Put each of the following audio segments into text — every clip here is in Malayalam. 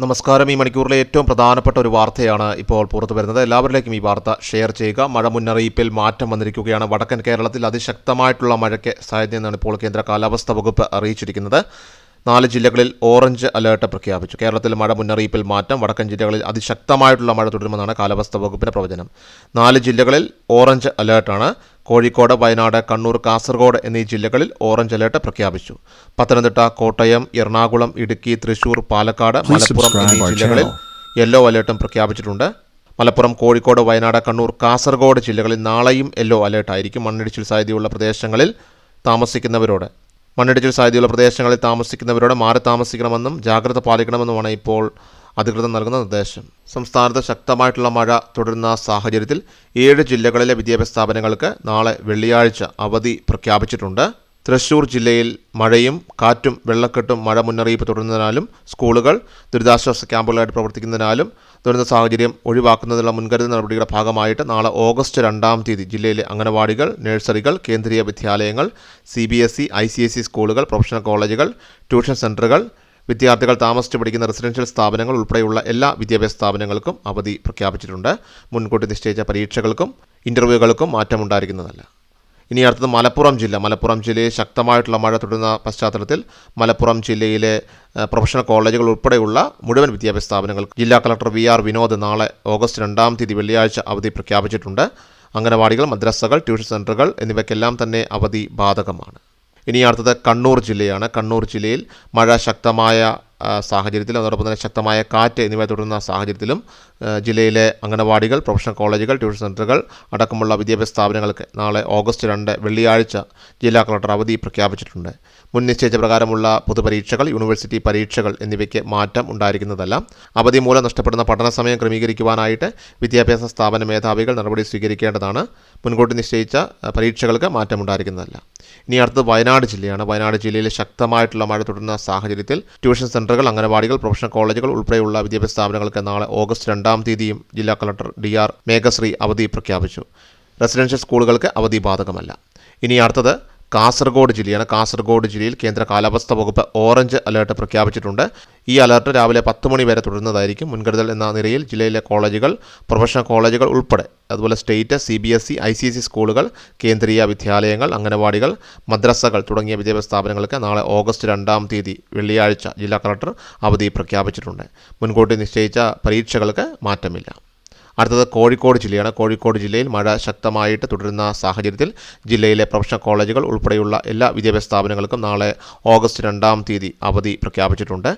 നമസ്കാരം. ഈ മണിക്കൂറിലെ ഏറ്റവും പ്രധാനപ്പെട്ട ഒരു വാർത്തയാണ് ഇപ്പോൾ പുറത്തു വരുന്നത്. എല്ലാവരിലേക്കും ഈ വാർത്ത ഷെയർ ചെയ്യുക. മഴ മുന്നറിയിപ്പിൽ മാറ്റം വന്നിരിക്കുകയാണ്. വടക്കൻ കേരളത്തിൽ അതിശക്തമായിട്ടുള്ള മഴയ്ക്ക് സാധ്യതയെന്നാണ് ഇപ്പോൾ കേന്ദ്ര കാലാവസ്ഥാ വകുപ്പ് അറിയിച്ചിരിക്കുന്നത്. നാല് ജില്ലകളിൽ ഓറഞ്ച് അലേർട്ട് പ്രഖ്യാപിച്ചു. കേരളത്തിൽ മഴ മുന്നറിയിപ്പിൽ മാറ്റം വടക്കൻ ജില്ലകളിൽ അതിശക്തമായിട്ടുള്ള മഴ തുടരുമെന്നാണ് കാലാവസ്ഥാ വകുപ്പിന്റെ പ്രവചനം. നാല് ജില്ലകളിൽ ഓറഞ്ച് അലേർട്ടാണ്. കോഴിക്കോട് വയനാട് കണ്ണൂർ കാസർഗോഡ് എന്നീ ജില്ലകളിൽ ഓറഞ്ച് അലേർട്ട് പ്രഖ്യാപിച്ചു. പത്തനംതിട്ട കോട്ടയം എറണാകുളം ഇടുക്കി തൃശൂർ പാലക്കാട് മലപ്പുറം എന്നീ ജില്ലകളിൽ യെല്ലോ അലേർട്ടും പ്രഖ്യാപിച്ചിട്ടുണ്ട്. മലപ്പുറം കോഴിക്കോട് വയനാട് കണ്ണൂർ കാസർഗോഡ് ജില്ലകളിൽ നാളെയും യെല്ലോ അലേർട്ടായിരിക്കും മണ്ണിടിച്ചിൽ സാധ്യതയുള്ള പ്രദേശങ്ങളിൽ താമസിക്കുന്നവരോട്. മണ്ണിടിച്ചിൽ സാധ്യതയുള്ള പ്രദേശങ്ങളിൽ താമസിക്കുന്നവരോട് മാറി താമസിക്കണമെന്നും ജാഗ്രത പാലിക്കണമെന്നുമാണ് ഇപ്പോൾ അധികൃതർ നൽകുന്ന നിർദ്ദേശം. സംസ്ഥാനത്ത് ശക്തമായിട്ടുള്ള മഴ തുടരുന്ന സാഹചര്യത്തിൽ ഏഴ് ജില്ലകളിലെ വിദ്യാഭ്യാസ സ്ഥാപനങ്ങൾക്ക് നാളെ വെള്ളിയാഴ്ച അവധി പ്രഖ്യാപിച്ചിട്ടുണ്ട്. തൃശൂർ ജില്ലയിൽ മഴയും കാറ്റും വെള്ളക്കെട്ടും മഴ മുന്നറിയിപ്പ് തുടരുന്നതിനാലും സ്കൂളുകൾ ദുരിതാശ്വാസ ക്യാമ്പുകളായിട്ട് പ്രവർത്തിക്കുന്നതിനാലും ദുരന്ത സാഹചര്യം ഒഴിവാക്കുന്നതിനുള്ള മുൻകരുതൽ നടപടികളുടെ ഭാഗമായിട്ട് നാളെ ഓഗസ്റ്റ് രണ്ടാം തീയതി ജില്ലയിലെ അംഗനവാടികൾ നഴ്സറികൾ കേന്ദ്രീയ വിദ്യാലയങ്ങൾ C B S E I C S E സ്കൂളുകൾ പ്രൊഫഷണൽ കോളേജുകൾ ട്യൂഷൻ സെന്ററുകൾ വിദ്യാർത്ഥികൾ താമസിച്ച് പഠിക്കുന്ന റെസിഡൻഷ്യൽ സ്ഥാപനങ്ങൾ ഉൾപ്പെടെയുള്ള എല്ലാ വിദ്യാഭ്യാസ സ്ഥാപനങ്ങൾക്കും അവധി പ്രഖ്യാപിച്ചിട്ടുണ്ട്. മുൻകൂട്ടി നിശ്ചയിച്ച പരീക്ഷകൾക്കും ഇന്റർവ്യൂകൾക്കും മാറ്റമുണ്ടായിരിക്കുന്നതല്ല. ഇനി അടുത്തത് മലപ്പുറം ജില്ല. മലപ്പുറം ജില്ലയിൽ ശക്തമായിട്ടുള്ള മഴ തുടരുന്ന പശ്ചാത്തലത്തിൽ മലപ്പുറം ജില്ലയിലെ പ്രൊഫഷണൽ കോളേജുകൾ ഉൾപ്പെടെയുള്ള മുഴുവൻ വിദ്യാഭ്യാസ സ്ഥാപനങ്ങൾക്ക് ജില്ലാ കളക്ടർ വി ആർ വിനോദ് നാളെ ഓഗസ്റ്റ് രണ്ടാം തീയതി വെള്ളിയാഴ്ച അവധി പ്രഖ്യാപിച്ചിട്ടുണ്ട്. അംഗനവാടികൾ മദ്രസകൾ ട്യൂഷൻ സെന്ററുകൾ എന്നിവയ്ക്കെല്ലാം തന്നെ അവധി ബാധകമാണ്. ഇനി അടുത്തത് കണ്ണൂർ ജില്ലയാണ്. കണ്ണൂർ ജില്ലയിൽ മഴ ശക്തമായ സാഹചര്യത്തിലും അതോടൊപ്പം തന്നെ ശക്തമായ കാറ്റ് എന്നിവ തുടരുന്ന സാഹചര്യത്തിലും ജില്ലയിലെ അംഗനവാടികൾ പ്രൊഫഷണൽ കോളേജുകൾ ട്യൂഷൻ സെന്ററുകൾ അടക്കമുള്ള വിദ്യാഭ്യാസ സ്ഥാപനങ്ങൾക്ക് നാളെ ഓഗസ്റ്റ് രണ്ട് വെള്ളിയാഴ്ച ജില്ലാ കളക്ടർ അവധി പ്രഖ്യാപിച്ചിട്ടുണ്ട്. മുൻ നിശ്ചയിച്ച പ്രകാരമുള്ള പൊതുപരീക്ഷകൾ യൂണിവേഴ്സിറ്റി പരീക്ഷകൾ എന്നിവയ്ക്ക് മാറ്റം ഉണ്ടായിരിക്കുന്നതല്ല. അവധി മൂലം നഷ്ടപ്പെടുന്ന പഠന സമയം ക്രമീകരിക്കുവാനായിട്ട് വിദ്യാഭ്യാസ സ്ഥാപന മേധാവികൾ നടപടി സ്വീകരിക്കേണ്ടതാണ്. മുൻകൂട്ടി നിശ്ചയിച്ച പരീക്ഷകൾക്ക് മാറ്റം ഉണ്ടായിരിക്കുന്നതല്ല. ഇനി അടുത്തത് വയനാട് ജില്ലയാണ്. വയനാട് ജില്ലയിൽ ശക്തമായിട്ടുള്ള മഴ തുടരുന്ന സാഹചര്യത്തിൽ ട്യൂഷൻ സെന്ററുകൾ അംഗനവാടികൾ പ്രൊഫഷണൽ കോളേജുകൾ ഉൾപ്പെടെയുള്ള വിദ്യാഭ്യാസ സ്ഥാപനങ്ങൾക്ക് നാളെ ഓഗസ്റ്റ് രണ്ടാം തീയതിയും ജില്ലാ കളക്ടർ ഡി ആർ മേഘശ്രീ അവധി പ്രഖ്യാപിച്ചു. റെസിഡൻഷ്യൽ സ്കൂളുകൾക്ക് അവധി ബാധകമല്ല. ഇനി അടുത്തത് കാസർഗോഡ് ജില്ലയാണ്. കാസർഗോഡ് ജില്ലയിൽ കേന്ദ്ര കാലാവസ്ഥാ വകുപ്പ് ഓറഞ്ച് അലേർട്ട് പ്രഖ്യാപിച്ചിട്ടുണ്ട്. ഈ അലേർട്ട് രാവിലെ പത്ത് മണി വരെ തുടരുന്നതായിരിക്കും. മുൻകരുതൽ എന്ന നിലയിൽ ജില്ലയിലെ കോളേജുകൾ പ്രൊഫഷണൽ കോളേജുകൾ ഉൾപ്പെടെ അതുപോലെ state C B S E I C S E സ്കൂളുകൾ കേന്ദ്രീയ വിദ്യാലയങ്ങൾ അംഗനവാടികൾ മദ്രസകൾ തുടങ്ങിയ വിദ്യാഭ്യാസ സ്ഥാപനങ്ങൾക്ക് നാളെ ഓഗസ്റ്റ് രണ്ടാം തീയതി വെള്ളിയാഴ്ച ജില്ലാ കളക്ടർ അവധി പ്രഖ്യാപിച്ചിട്ടുണ്ട്. മുൻകൂട്ടി നിശ്ചയിച്ച പരീക്ഷകൾക്ക് മാറ്റമില്ല. അടുത്തത് കോഴിക്കോട് ജില്ലയാണ്. കോഴിക്കോട് ജില്ലയിൽ മഴ ശക്തമായിട്ട് തുടരുന്ന സാഹചര്യത്തിൽ ജില്ലയിലെ പ്രൊഫഷണൽ കോളേജുകൾ ഉൾപ്പെടെയുള്ള എല്ലാ വിദ്യാഭ്യാസ സ്ഥാപനങ്ങൾക്കും നാളെ ഓഗസ്റ്റ് രണ്ടാം തീയതി അവധി പ്രഖ്യാപിച്ചിട്ടുണ്ട്.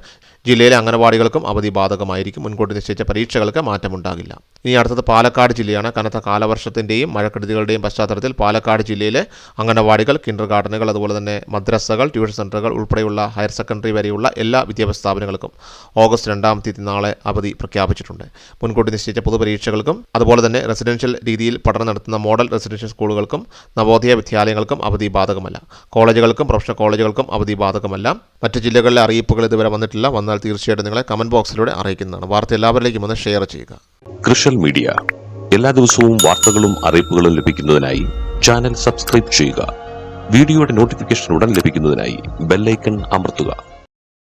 ജില്ലയിലെ അംഗനവാടികൾക്കും അവധി ബാധകമായിരിക്കും. മുൻകൂട്ടി നിശ്ചയിച്ച പരീക്ഷകൾക്ക് മാറ്റമുണ്ടാകില്ല. ഇനി അടുത്തത് പാലക്കാട് ജില്ലയാണ്. കനത്ത കാലവർഷത്തിന്റെയും മഴക്കെടുതികളുടെയും പശ്ചാത്തലത്തിൽ പാലക്കാട് ജില്ലയിലെ അംഗനവാടികൾ കിൻഡർ ഗാർഡനുകൾ അതുപോലെ തന്നെ മദ്രസകൾ ട്യൂഷൻ സെന്ററുകൾ ഉൾപ്പെടെയുള്ള ഹയർ സെക്കൻഡറി വരെയുള്ള എല്ലാ വിദ്യാഭ്യാസ സ്ഥാപനങ്ങൾക്കും ഓഗസ്റ്റ് രണ്ടാം തീയതി നാളെ അവധി പ്രഖ്യാപിച്ചിട്ടുണ്ട്. മുൻകൂട്ടി നിശ്ചയിച്ച പൊതുപരീക്ഷകൾക്കും അതുപോലെ തന്നെ റെസിഡൻഷ്യൽ രീതിയിൽ പഠനം നടത്തുന്ന മോഡൽ റെസിഡൻഷ്യൽ സ്കൂളുകൾക്കും നവോദയ വിദ്യാലയങ്ങൾക്കും അവധി ബാധകമല്ല കോളേജുകൾക്കും പ്രൊഫഷണൽ കോളേജുകൾക്കും അവധി ബാധകമല്ല മറ്റ് ജില്ലകളിലെ അറിയിപ്പുകൾ ഇതുവരെ വന്നിട്ടില്ല. വന്നാൽ തീർച്ചയായിട്ടും നിങ്ങളെ കമന്റ് ബോക്സിലൂടെ അറിയിക്കുന്നതാണ്. വാർത്ത എല്ലാവരിലേക്കും ഒന്ന് ഷെയർ ചെയ്യുക. കൃഷൽ മീഡിയ എല്ലാ ദിവസവും വാർത്തകളും അറിയിപ്പുകളും ലഭിക്കുന്നതിനായി ചാനൽ സബ്സ്ക്രൈബ് ചെയ്യുക. വീഡിയോയുടെ നോട്ടിഫിക്കേഷൻ ഉടൻ ലഭിക്കുന്നതിനായി ബെല്ലൈക്കൺ അമർത്തുക.